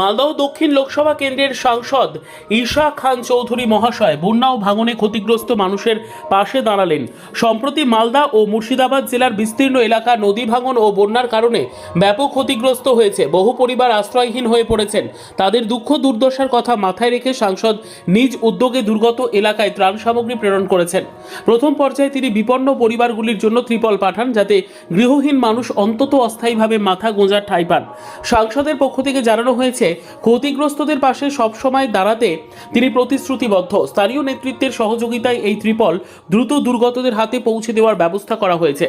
মালদহ দক্ষিণ লোকসভা কেন্দ্রের সাংসদ ঈশা খান চৌধুরী মহাশয় বন্যা ও ভাঙনে ক্ষতিগ্রস্ত মানুষের পাশে দাঁড়ালেন। সম্প্রতি মালদা ও মুর্শিদাবাদ জেলার বিস্তীর্ণ এলাকা নদী ভাঙন ও বন্যার কারণে ব্যাপক ক্ষতিগ্রস্ত হয়েছে। বহু পরিবার আশ্রয়হীন হয়ে পড়েছেন। তাদের দুঃখ দুর্দশার কথা মাথায় রেখে সাংসদ নিজ উদ্যোগে দুর্গত এলাকায় ত্রাণ সামগ্রী প্রেরণ করেছেন। প্রথম পর্যায়ে তিনি বিপন্ন পরিবারগুলির জন্য ত্রিপল পাঠান যাতে গৃহহীন মানুষ অন্তত অস্থায়ীভাবে মাথা গোঁজার ঠাঁই পান। সাংসদের পক্ষ থেকে জানানো হয়েছে ক্ষতিগ্রস্তদের পাশে সবসময় দাঁড়াতে তিনি প্রতিশ্রুতিবদ্ধ। স্থানীয় নেতৃত্বের সহযোগিতায় এই ত্রিপল দ্রুত দুর্গতদের হাতে পৌঁছে দেওয়ার ব্যবস্থা করা হয়েছে।